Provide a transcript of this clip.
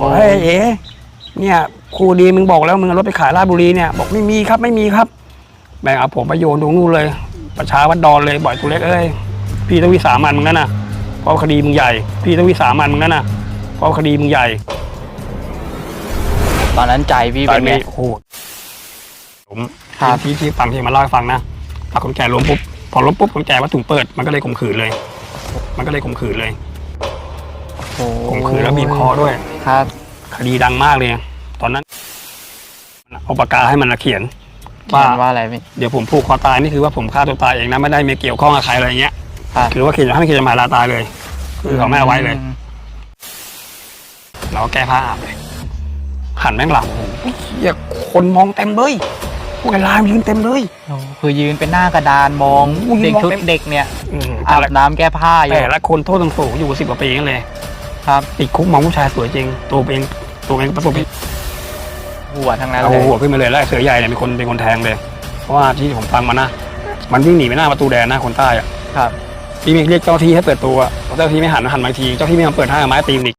บอกเฮ้ยเอ๋เนี่ยครูดีมึงบอกแล้วมึงเอารถไปขายราชบุรีเนี่ยบอกไม่มีครับไม่มีครับแบ่งเอาผมไปโยนตรงนู้นเลย ประชาวัดดอนเลยบ่อยตัวเล็กเอ้ยพี่ต้องวิสามันมึงนั่นน่ะเพราะคดีมึงใหญ่ พี่ต้องวิสามันมึงนั่นน่ะเพราะคดีมึงใหญ่ตอนนั้นใจพี่ตอเป็นนไง นี้โอ้โหผมครับ ที่ที่ฟังที่มาเล่าให้ฟังนะพอคนแก่ล้มปุ๊บพอล้มปุ๊บคนแก่ว่าถุงเปิดมันก็เลยข่มขืนเลย มันก็เลยข่มขืนเลย โอ้ข่มขืนแล้วบีบคอด้วย ครับคดีดังมากเลย ตอนนั้นเอาปากกาให้มันมาเขียนเขียนว่าอะไรพี่ เดี๋ยวผมผูกคอตายนี่คือว่าผมฆ่าตัวตายเองนะไม่ได้มีเกี่ยวข้องกับใครอะไรเงี้ยครับ คือว่าเขียนให้เขียนมาลาตายเลย คือเขาไม่เอาไว้เลยอืมเราก็แก้ผ้าอาบเลยหันแม่งหลังโอ้โหเหี้ยคนมองเต็มเลยพวกไอ้ลายมันยืนเต็มเลย โอ้คือยืนเป็นหน้ากระดานมองโอ้ยเด็กมองชุดเต็มเด็กเนี่ยอืมอาแต่บละน้ำแก้ผ้าอยู่แต่ละคนโทษสูงๆอยู่สิบกว่าปีนั่นเลย ครับติดคุกมองผู้ชายสวยจริง ตัวเองตัวเองประสบเหตุหัวทั้งนั้นเอาเลยหัวขึ้นมาเลยแล้วไอ้เสือใหญ่เนี่ยเป็นคนเป็นคนแทงเลย เพราะว่าที่ผมฟังมานะ มันวิ่งหนีไปหน้าประตูแดงนะคนใต้อะครับพี่มีเรียกเจ้าที่ให้เปิดตัวพอเจ้าที่ไม่หันหันมาอีกที เจ้าที่ไม่ยอมเปิดให้เอาไม้ตีนอีก